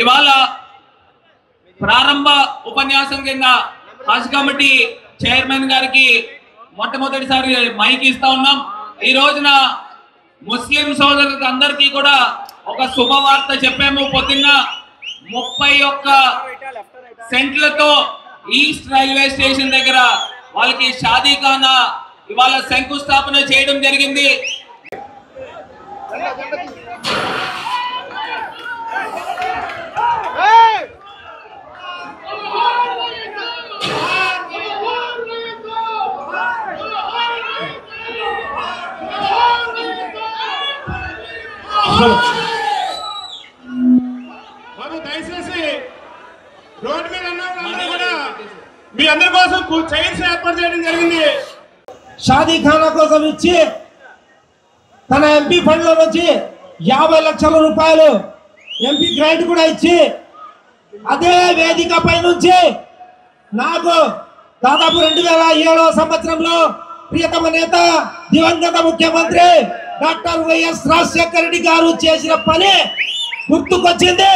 ఇవాళ ప్రారంభ ఉపన్యాసం కింద హజ్ కమిటీ చైర్మన్ గారికి మొట్టమొదటిసారి మైక్ ఇస్తా ఉన్నాం. ఈ రోజున ముస్లిం సోదరులకు అందరికీ కూడా ఒక శుభవార్త చెప్పాము. పొద్దున్న ముప్పై ఒక్క సెంట్లతో ఈస్ట్ రైల్వే స్టేషన్ దగ్గర వాళ్ళకి షాదీఖానా ఇవాళ శంకుస్థాపన చేయడం జరిగింది. బాబు దయచేసి రోడ్డు మీద ఉన్న వాళ్ళందరూ కూడా మీ అందరి కోసం చైర్స్ ఏర్పాటు చేయడం జరిగింది. షాదీ ఖానా కోసం ఇచ్చి తన ఎంపీ ఫండ్లో నుంచి యాభై లక్షల రూపాయలు ఎంపీ గ్రాంట్ కూడా ఇచ్చి అదే వేదిక పై నుంచి నాకు దాదాపు రెండు వేల ఏడవ సంవత్సరంలో ప్రియతమ నేత దివంగత ముఖ్యమంత్రి డాక్టర్ వైఎస్ రాజశేఖర రెడ్డి గారు చేసిన పని గుర్తుకొచ్చింది.